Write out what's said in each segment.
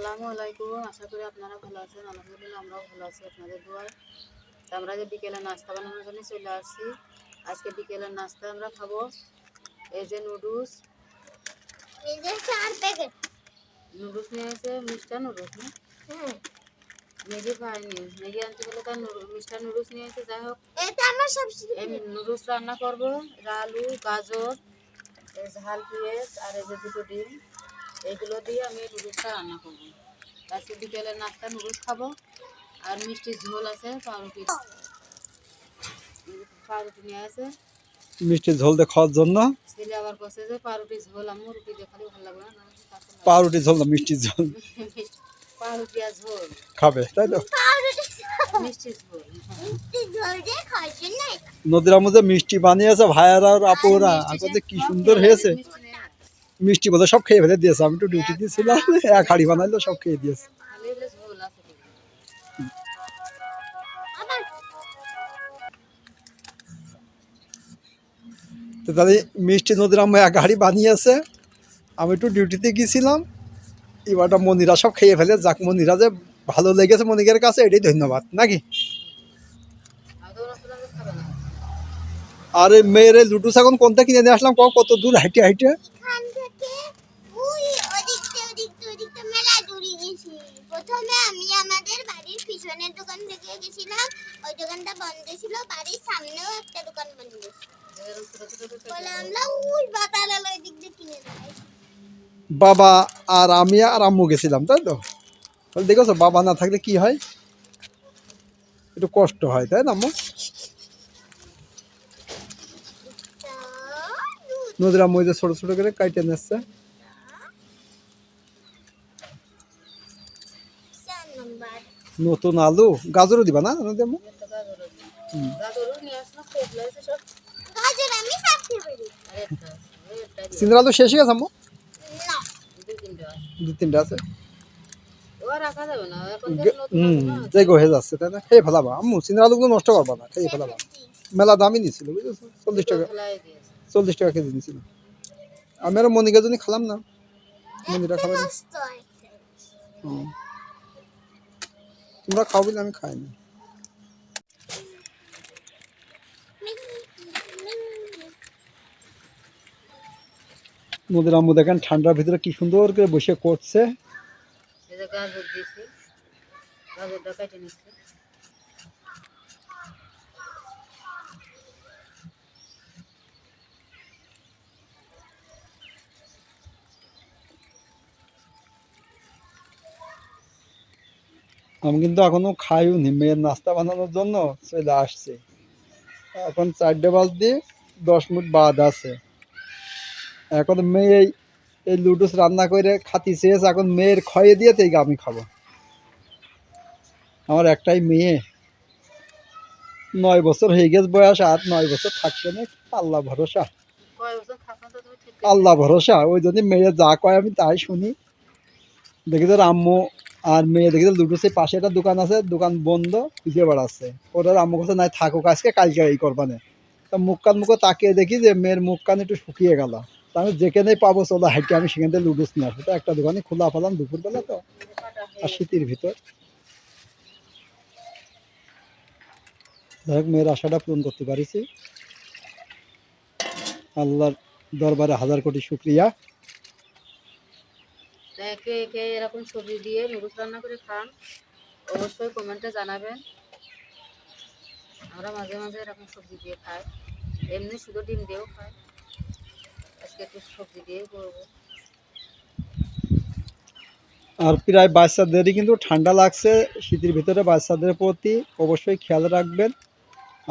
আসসালামু আলাইকুম। আশা করি আপনারা ভালো আছেন আলহামদুলিল্লাহ আমরাও ভালো আছি আপনাদের দোয়ায়। আমরা যে বিকেলে নাস্তা বানানোর জন্য চলে আসছি। আজকে বিকেলের নাস্তা আমরা খাব এই যে নুডলস। নুডলস নিয়ে এসে মিষ্টার নুডলস না? ম্যাগি খাইনি ম্যাগি আনতে গেলে তার মিষ্টার নুডলস নিয়ে এসে যাই হোক। এই নুডলস রান্না করব। আলু গাজর এই ঝাল পেঁয়াজ আর এই যে দুটো ডিম। এইগুলো দিয়ে আমি নুডলসটা রান্না করব। আজকে বিকেলের নাস্তা নুডলস খাব। আর মিষ্টি ঝোল আছে পাউরুটি। পাউরুটি নিয়ে আছে মিষ্টি ঝোল দিয়ে খাওয়ার জন্য? ছেলে আবার বসে যে পাউরুটি ঝোল আমি রুটি দিয়ে খালি ভালো লাগবে না। পাউরুটি ঝোল না মিষ্টি ঝোল? পাউরুটি আর ঝোল। খাবে তাই তো? দিয়ে নদীর মধ্যে মিষ্টি বানিয়েছে ভাইয়ারা আর আপুরা যে কি সুন্দর হয়েছে। মিষ্টি বলে সব খেয়ে ফেলে দিয়েছে। আমি একটু ডিউটি দিয়েছিলাম এক হাড়ি বানাইলো সব খেয়ে দিয়েছে। তো তাহলে মিষ্টি নদীর আম্মা এক হাড়ি বানিয়েছে। আমি একটু ডিউটিতে গিয়েছিলাম এবারটা মনিরা সব খেয়ে ফেলে যাক মনিরা যে ভালো লেগেছে মনিকের কাছে এটাই ধন্যবাদ নাকি? আরে মেয়ের লুডুস এখন কোনটা কিনে নিয়ে আসলাম কত দূর হাইটে হাইটে এখান থেকে ওই ওদিকতে ওদিকতে ওদিকতে মেলা দূরে গেছি প্রথমে আমি আমাদের বাড়ির পিছনের দোকান থেকে গেছিলাম। ওই দোকানটা বন্ধ ছিল বাড়ির সামনেও একটা দোকান বন্ধ বলে আমরা ওই বাতালাল ওই দিক দিয়ে কিনে বাবা আর আমি আর আম্মু গেছিলাম তাই তো? তাহলে দেখেছ বাবা না থাকলে কি হয়? একটু কষ্ট হয় তাই না আম্মু? নদীর আম্মু ছোটো ছোটো করে কাইটে নিচ্ছে চার নম্বর নতুন আলু গাজরও দিবা না নদী আম্মু একটা গাজর আছে। গাজরও নিয়ে আসলাম খুব লাগছে সব গাজর আমি খাচ্ছি পারি আর একটা আছে। ওই একটা দিয়ে সিন্দার আলু শেষ হয়ে গেছে আম্মু দুই তিনটা আছে। দু তিনটা আছে? না নতুন হুম আলু না। যে হয়ে যাচ্ছে তাই না? খেয়ে ফেলাবা। আম্মু সিন্দার আলুগুলো নষ্ট করবা না খেয়ে ফেলাবা। মেলা দামই নিছিল বুঝেছ? চল্লিশ টাকা। ফেলাই চল্লিশ টাকা কেজি নিছিল। আমি আর মনিকা জন্য খালাম না। মনিরা খাবে না। হুম। তোমরা খাও বলে আমি খাই না নদীর আম্মু দেখেন ঠান্ডার ভিতরে কি সুন্দর করে বসে করছে। গাজর দিয়েছে। গাজরটা কেটে নিচ্ছে। আমি কিন্তু এখনও খাইও নি মেয়ের নাস্তা বানানোর জন্য চলে আসছে। এখন চারটে বাজ দিয়ে দশ মিনিট বাদ আছে। এখন মেয়ে এই- লুডুস রান্না করে খাতি চেয়েছে এখন মেয়ের খয়ে দিয়ে আমি খাব। আমার একটাই মেয়ে। নয় বছর হয়ে গেছে বয়স আর নয় বছর থাকবে না আল্লাহ ভরসা। আল্লাহ ভরসা ওই জন্য মেয়ে যা কয় আমি তাই শুনি। দেখি তো আম্মু আর মেয়ে দেখি তো লুডুসে পাশে একটা দোকান আছে, দোকান বন্ধ পিছিয়ে বেড়াচ্ছে ওটার আম্মু কাছে নাই, থাকুক, আজকে, কালকে এই করবানে। তা মুখ কান মুখে তাকিয়ে দেখি যে মেয়ের মুখ কান একটু শুকিয়ে গেল। তা আমি যেখানেই পাবো, চলো, হাইটে আমি সেখান থেকে লুডুস নিয়ে আসব। তো একটা দোকানে খোলা ফেলাম দুপুরবেলা তো, আর শীতের ভিতর। যাই হোক, মেয়ের আশাটা পূরণ করতে পারিছি। আল্লাহর দরবারে হাজার কোটি শুক্রিয়া। কে কে এরকম সবজি দিয়ে নুডলস রান্না করে খান। অবশ্যই কমেন্টে জানাবেন। আমরা মাঝে মাঝে এরকম সবজি দিয়ে খাই। এমনি শুধু ডিম দিয়েও খাই। আজকে একটু সবজি দিয়ে করব। আর প্রায় বাচ্চাদেরই কিন্তু ঠান্ডা লাগছে। শীতের ভিতরে বাচ্চাদের প্রতি অবশ্যই খেয়াল রাখবেন।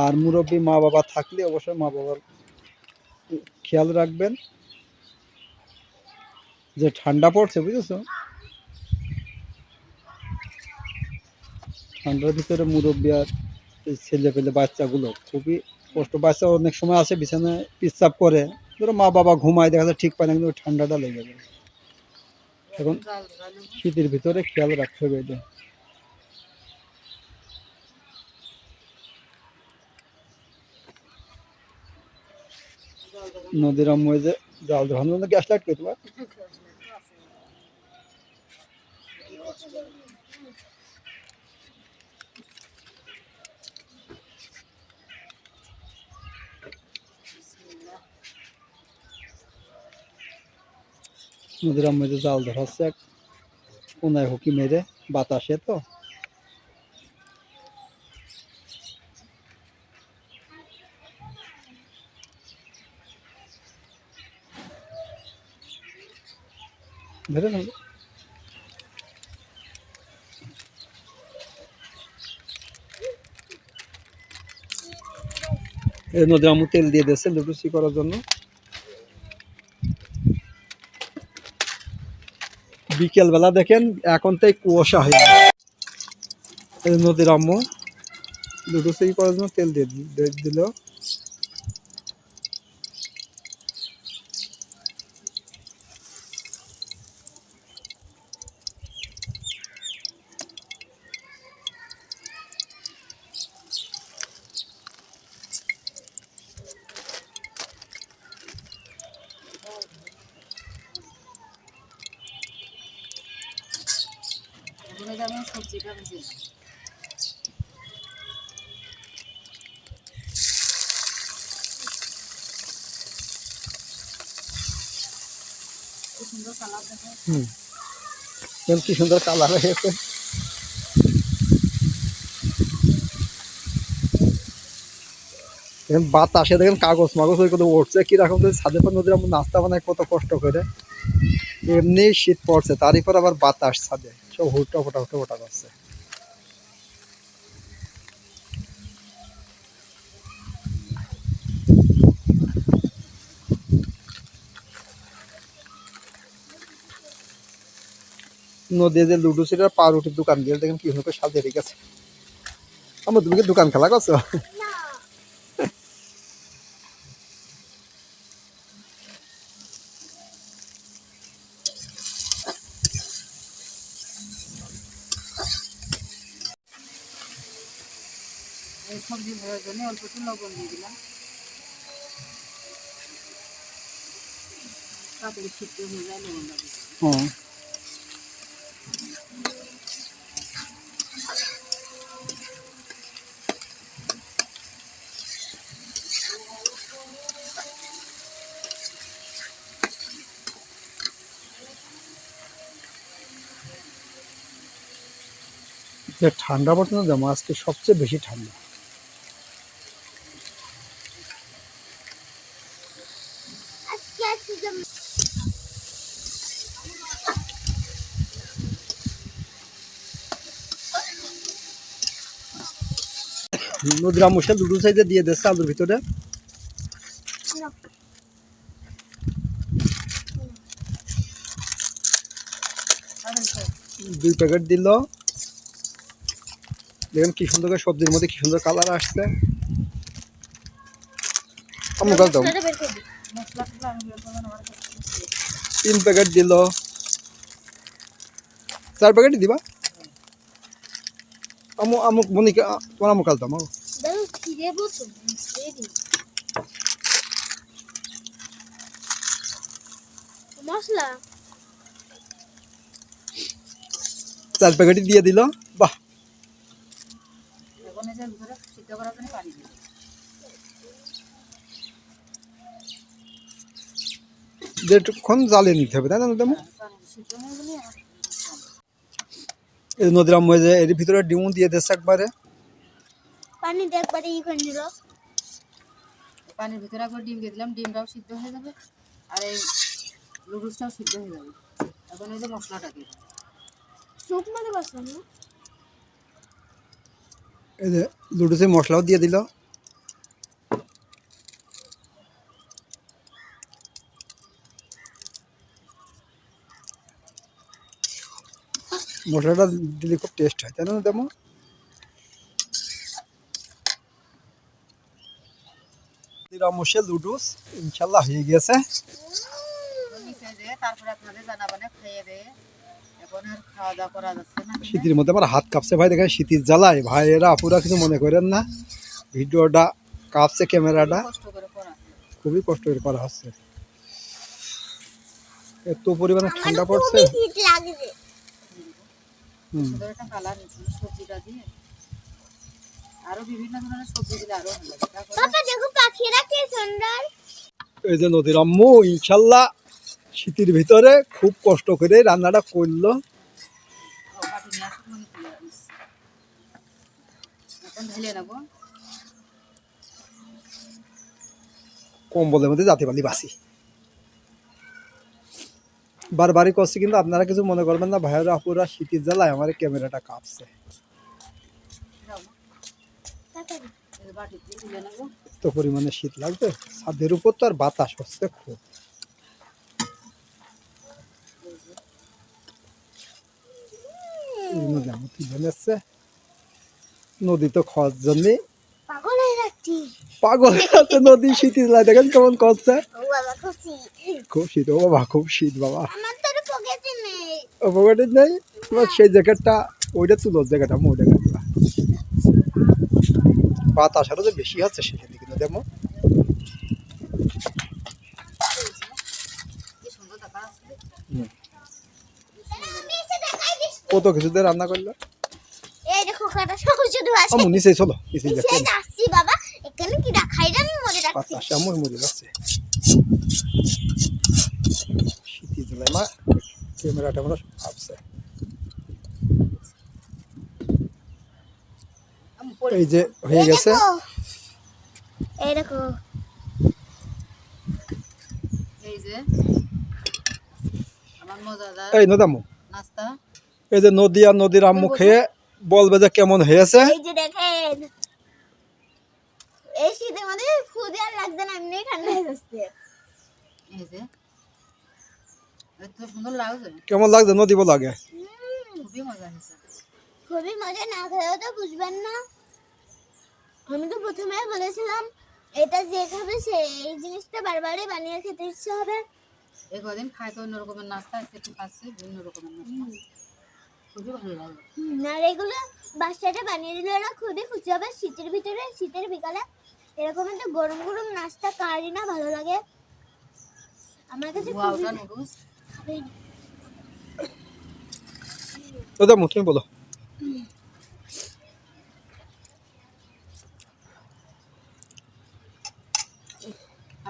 আর মুরব্বী মা বাবা থাকলে অবশ্যই মা বাবার খেয়াল রাখবেন। যে ঠান্ডা পড়ছে, বুঝেছ? ঠান্ডার ভিতরে মুরব্বী আর ছেলে পেলে বাচ্চাগুলো খুবই কষ্ট। বাচ্চা অনেক সময় আসে বিছানায় পিচ্ছাপ করে। ধরো মা বাবা ঘুমায়, দেখা যায় ঠিক পায় না, কিন্তু ঠান্ডাটা লেগে যাবে এখন শীতের ভিতরে খেয়াল রাখতে হবে এটা। নদীর যে জাল ধরানোর জন্য গ্যাস লাগবে তোমার কি কষ্ট বিসমিল্লাহ। নদীর মধ্যে জাল ধরাচ্ছে কোনায় হুকি মেরে বাতাসে তো ধরে। এই নদীর আমু তেল দিয়ে দিয়েছে লুটুসি করার জন্য। বিকেল বেলা দেখেন এখন তাই কুয়াশা হয়ে নদীর আম্মু লুটুসি করার জন্য তেল দিয়ে দিল। কি সুন্দর কালার হয়েছে বাতাসে দেখেন কাগজ মাগজ ওই কত উঠছে, কীরকম ছাদে পর নদীর নাস্তা বানায় কত কষ্ট করে। এমনি শীত পড়ছে, তারই পর আবার বাতাস ছাদে। হুটা ফোটা করছে। নদী যে লুডো সিটার পাউরুটির দোকান দিয়ে দেখেন কি সাজিয়ে রেখেছে। আমার তুমি কি দোকান খেলা করছ? সবজি ভাজার জন্য অল্প একটু লবণ দিয়ে দিলাম। যে ঠান্ডা পড়ছে না আজকে সবচেয়ে বেশি ঠান্ডা আজকে আজকে যে- নদীর আমুষে দুটো সাইডে দিয়ে দিচ্ছে আলুর ভিতরে। দুই প্যাকেট দিল। দেখেন কি সুন্দর সবজির মধ্যে কি সুন্দর কালার আসছে। আমু কাল দাও। মশলাটা বের করে দিই। মশলা টসলা আমি বের করব না, আমার কাছে তিন প্যাকেট দিল। চার প্যাকেট দিবা? আমু আমুক মনিকা তোমার আমু কাল দাও বলছো? খেয়ে দিই। মশলা? চার প্যাকেটই দিয়ে দিল। বাহ। এখন এই যে সিদ্ধ করার জন্য পানি দিই যেটুক্ষণ জ্বালিয়ে নিতে হবে তাই না নদী হয়ে গেলে আমার এই নদীর আম্মু যে এর ভিতরে ডিমও দিয়ে দিচ্ছে একবারে। পানি দিয়ে একবারে ই করে নিল পানির ভিতরে একবার ডিম দিয়ে দিলাম ডিমটাও সিদ্ধ হয়ে যাবে আর এই লুডুসটাও সিদ্ধ হয়ে যাবে। এখন এই যে মশলাটা দিয়ে দিই। স্যুপ মানে বসলাম না। এই যে লুডুসে মশলাও দিয়ে দিল। মশলাটা দিলে খুব টেস্ট হয় তাই না তেমন নিরামসে লুডুস ইনশাল্লাহ হয়ে গেছে তো নিচে যে তারপরে আপনাদের জানাবানে খেয়ে দিয়ে এখন আর খাওয়া দাওয়া করা যাচ্ছে না শীতের মধ্যে আমার হাত কাঁপছে ভাই দেখেন শীতের জ্বালায়। ভাই এরা আপুরা কিছু মনে করেন না। ভিডিওটা কাঁপছে ক্যামেরাটা কষ্ট করে করা খুবই কষ্ট করে করা হচ্ছে। এত পরিমাণে ঠান্ডা পড়ছে। হুম সুন্দর একটা কালার সবজিটা দিয়ে আরও বিভিন্ন ধরনের সবজি দিলে আরও ভালো লাগে পাপা দেখো পাখিরা কি সুন্দর। এই যে নদীর আম্মু ইনশাল্লাহ শীতের ভিতরে খুব কষ্ট করে রান্নাটা করল। কম্বলের মধ্যে জাতি পালি বাসি। বারবারই করছি কিন্তু আপনারা কিছু মনে করবেন না ভাইয়েরা আপুরা শীতের জ্বালায় আমার ক্যামেরাটা কাঁপছে দাও মা। তাড়াতাড়ি। এই যে বাটিতে তুলে নেব তো পরিমাণে শীত লাগবে। ছাদের উপর তো আর বাতাস হচ্ছে খুব নদী তো খাওয়ার জন্য। পাগল আছে নদী শীত দেখেন কেমন করছে। খুব শীত। ও বাবা খুব শীত বাবা। পকেটে নেই। এবার সেই জ্যাকেটটা ওইটা তুলো জ্যাকেট আমি ওইটা বাতাস আরও যে বেশি হচ্ছে সেখানে কিন্তু দেখো। আছে কত কিছুতে রান্না করল? আছে। নিচে চলো নিচে যাচ্ছি বাবা এখানে কি রাখাই আমি মনে রাখছি আমার মা ক্যামেরাটা আমরা ভাবছে আমি পরে এই যে হয়ে গেছে। এই দেখো এই যে আমার মজাদার এই নদামু। নাস্তা। এই যে নদী আর নদীর আম্মু খেয়ে বলবে যে কেমন হয়েছে। এই যে দেখেন এই শীতের মধ্যে খুদে আর লাগছে না এমনি ঠান্ডা হয়ে যাচ্ছে। এই যে এত সুন্দর লাগছে। কেমন লাগছে? নদী বল আগে খুবই মজা হয়েছে। খুবই মজা না খেলেও তো বুঝবেন না। আমি তো প্রথমে বলেছিলাম এটা যে খাবে সে এই জিনিসটা বারবারই বানিয়ে খেতে ইচ্ছে হবে। এই কদিন খাই তো অন্য রকমের নাস্তা আজকে একটু খাচ্ছি বিভিন্ন রকমের নাস্তা। খুবই ভালো লাগে। আর এগুলো বাচ্চাটা বানিয়ে দিলে ওরা খুবই খুশি হবে। শীতের ভিতরে শীতের বিকালে এরকম একটা গরম গরম নাস্তা কারি না ভালো লাগে। আমার কাছে খুবই নদামু তুমি বলো।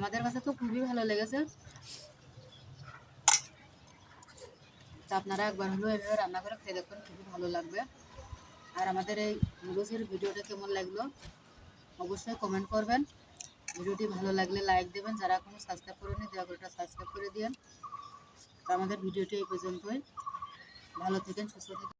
আমাদের কাছে তো খুবই ভালো লেগেছে। তো আপনারা একবার হলেও এভাবে রান্না করে খেয়ে দেখবেন খুবই ভালো লাগবে। আর আমাদের এই নুডলসের ভিডিওটা কেমন লাগল, অবশ্যই কমেন্ট করবেন। ভিডিওটি ভালো লাগলে লাইক দেবেন, যারা এখনও সাবস্ক্রাইব করেনি দয়া করে সাবস্ক্রাইব করে দিন তো আমাদের ভিডিওটি এই পর্যন্তই। ভালো থাকেন, সুস্থ থাকেন।